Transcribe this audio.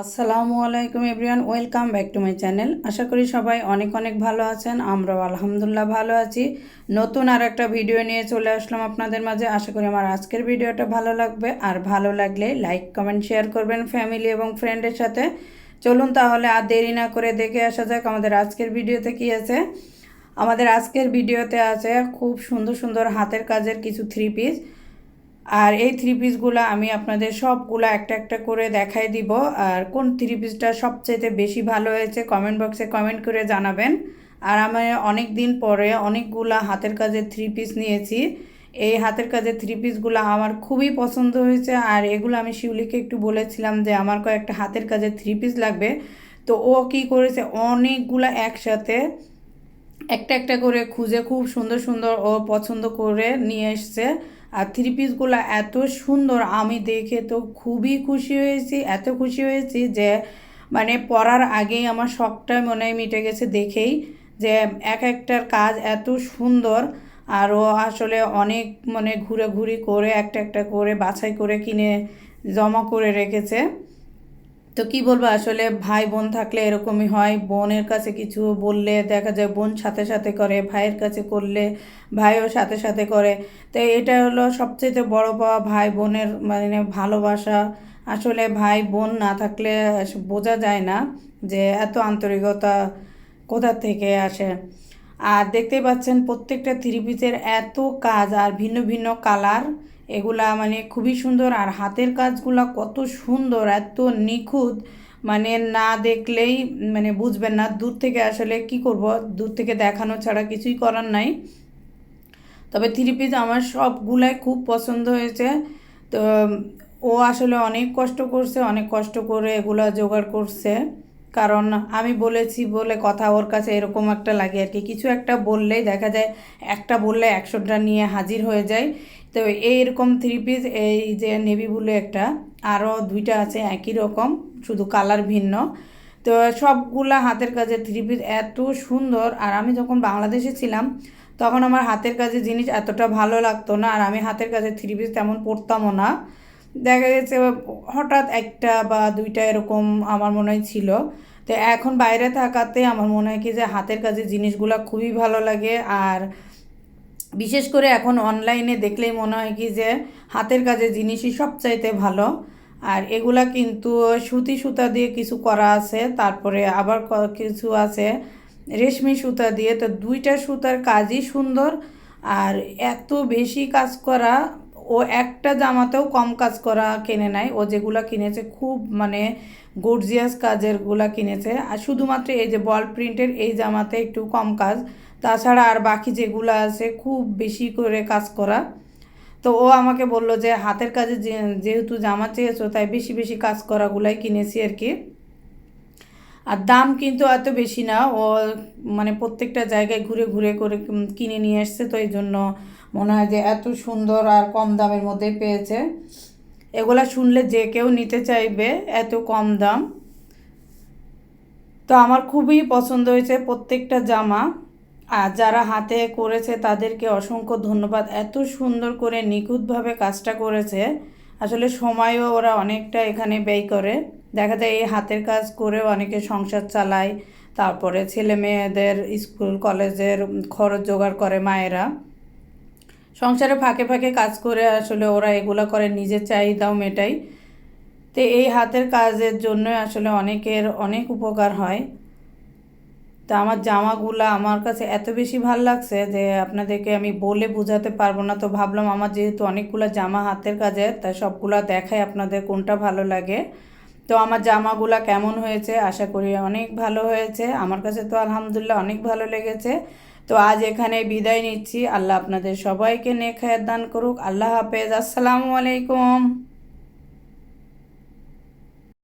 আসসালামু আলাইকুম everyone, welcome back to my channel. আশা করি সবাই অনেক অনেক ভালো আছেন, আমরাও আলহামদুলিল্লাহ ভালো আছি। নতুন আর একটা ভিডিও নিয়ে চলে আসলাম আপনাদের মাঝে। আশা করি আমার আজকের ভিডিওটা ভালো লাগবে। আর ভালো লাগলে লাইক, কমেন্ট, শেয়ার করবেন ফ্যামিলি এবং ফ্রেন্ডের সাথে। চলুন তাহলে আর দেরি না করে দেখে আসা যাক আমাদের আজকের ভিডিওতে কী আছে। আমাদের আজকের ভিডিওতে আছে খুব সুন্দর সুন্দর হাতের কাজের কিছু থ্রি পিস আর এই থ্রি পিসগুলো আমি আপনাদের সবগুলো একটা একটা করে দেখাই দিব। আর কোন থ্রি পিসটা সবচেয়ে বেশি ভালো হয়েছে কমেন্ট বক্সে কমেন্ট করে জানাবেন। আর আমি অনেক দিন পরে অনেকগুলা হাতের কাজের থ্রি পিস নিয়েছি। এই হাতের কাজের থ্রি পিসগুলো আমার খুবই পছন্দ হয়েছে। আর এগুলো আমি শিউলিকে একটু বলেছিলাম যে আমার কয়েকটা হাতের কাজের থ্রি পিস লাগবে। তো ও কি করেছে? অনেকগুলো একসাথে একটা একটা করে খুঁজে খুব সুন্দর সুন্দর ও পছন্দ করে নিয়ে এসছে। আর থ্রি পিসগুলো এত সুন্দর, আমি দেখে তো খুবই খুশি হয়েছি, এত খুশি হয়েছি যে মানে পরার আগেই আমার শখটা মনে হয় মিটে গেছে দেখেই, যে এক একটার কাজ এত সুন্দর, আর ও আসলে অনেক মানে ঘুরে ঘুরি করে একটা একটা করে বাছাই করে কিনে জমা করে রেখেছে। তো কি বলব, আসলে ভাই বোন থাকলে এরকমই হয়। বোনের কাছে কিছু বললে দেখা যায় বোন সাথে সাথে করে, ভাইয়ের কাছে করলে ভাইও সাথে সাথে করে। তো এটা হলো সবচেয়ে বড় পাওয়া ভাই বোনের মানে ভালোবাসা। আসলে ভাই বোন না থাকলে বোঝা যায় না যে এত আন্তরিকতা কোথা থেকে আসে। আর দেখতে পাচ্ছেন প্রত্যেকটা থ্রি পিসের এত কাজ আর ভিন্ন ভিন্ন কালার। এগুলা মানে খুবই সুন্দর। আর হাতের কাজগুলা কত সুন্দর, এত নিখুঁত। মানে না দেখলেই মানে বুঝবেন না দূর থেকে আসলে কি করব, দূর থেকে দেখানো ছাড়া কিছুই করার নাই। তবে থ্রি পিস আমার সবগুলাই খুব পছন্দ হয়েছে। তো ও আসলে অনেক কষ্ট করছে, অনেক কষ্ট করে এগুলো জোগাড় করছে। কারণ আমি বলেছি বলে কথা ওর কাছে এরকম একটা লাগে আর কি। কিছু একটা বললেই দেখা যায় একটা বললে একশোটা নিয়ে হাজির হয়ে যায়। তো এইরকম থ্রি পিস এই যে নেভি ব্লু একটা আরও দুইটা আছে একই রকম, শুধু কালার ভিন্ন। তো সবগুলা হাতের কাজের থ্রি পিস এত সুন্দর। আর আমি যখন বাংলাদেশে ছিলাম, তখন আমার হাতের কাজের জিনিস এতটা ভালো লাগতো না। আর আমি হাতের কাজের থ্রি পিস তেমন পরতামও না। দেখা গেছে হঠাৎ একটা বা দুইটা এরকম আমার মনে হয় ছিল। তো এখন বাইরে থাকাতে আমার মনে হয় কি যে হাতের কাজের জিনিসগুলো খুবই ভালো লাগে। আর বিশেষ করে এখন অনলাইনে দেখলেই মনে হয় কি যে হাতের কাজের জিনিসই সবচাইতে ভালো। আর এগুলা কিন্তু সুতি সুতা দিয়ে কিছু করা আছে, তারপরে আবার কিছু আছে রেশমি সুতা দিয়ে। তো দুইটা সুতার কাজই সুন্দর। আর এত বেশি কাজ করা ও একটা জামাতেও কম কাজ করা কিনে নেয় ও যেগুলো কিনেছে, খুব মানে গর্জিয়াস কাজেরগুলা কিনেছে। আর শুধুমাত্র এই যে বল প্রিন্টের এই জামাতে একটু কম কাজ। তাছাড়া আর বাকি যেগুলো আছে, খুব বেশি করে কাজ করা। তো ও আমাকে বলল যে, হাতের কাজে যেহেতু জামা চেয়েছো, তাই বেশি বেশি কাজ করাগুলাই কিনেছি আর কি। আর দাম কিন্তু এত বেশি না। ও মানে প্রত্যেকটা জায়গায় ঘুরে ঘুরে করে কিনে নিয়ে এসছে, তো এই জন্য মনে হয় যে এত সুন্দর আর কম দামের মধ্যে পেয়েছে। এগুলা শুনলে যে কেউ নিতে চাইবে এত কম দাম। তো আমার খুবই পছন্দ হয়েছে প্রত্যেকটা জামা। আর যারা হাতে করেছে তাদেরকে অসংখ্য ধন্যবাদ। এত সুন্দর করে নিখুঁতভাবে কাজটা করেছে। আসলে সময়ও ওরা অনেকটা এখানে ব্যয় করে। দেখা যায় এই হাতের কাজ করে অনেকে সংসার চালায়। তারপরে ছেলে মেয়েদের স্কুল, কলেজের খরচ জোগাড় করে মায়েরা। সংসারে ফাঁকে ফাঁকে কাজ করে আসলে ওরা এগুলো করে, নিজের চাহিদাও মেটাই তো এই হাতের কাজের জন্য আসলে অনেকের অনেক উপকার হয়। তা আমার জামাগুলো আমার কাছে এত বেশি ভালো লাগছে যে আপনাদেরকে আমি বলে বোঝাতে পারব না। তো ভাবলাম আমার যেহেতু অনেকগুলো জামা হাতের কাজের তাই সবগুলো দেখাই আপনাদের কোনটা ভালো লাগে। তো আমার জামাগুলো কেমন হয়েছে আশা করি অনেক ভালো হয়েছে। আমার কাছে তো আলহামদুলিল্লাহ অনেক ভালো লেগেছে। তো আজ এখানে বিদায় নিচ্ছি। আল্লাহ আপনাদের সবাইকে নেখায়াত দান করুক। আল্লাহ হাফেজ। আসসালামু আলাইকুম।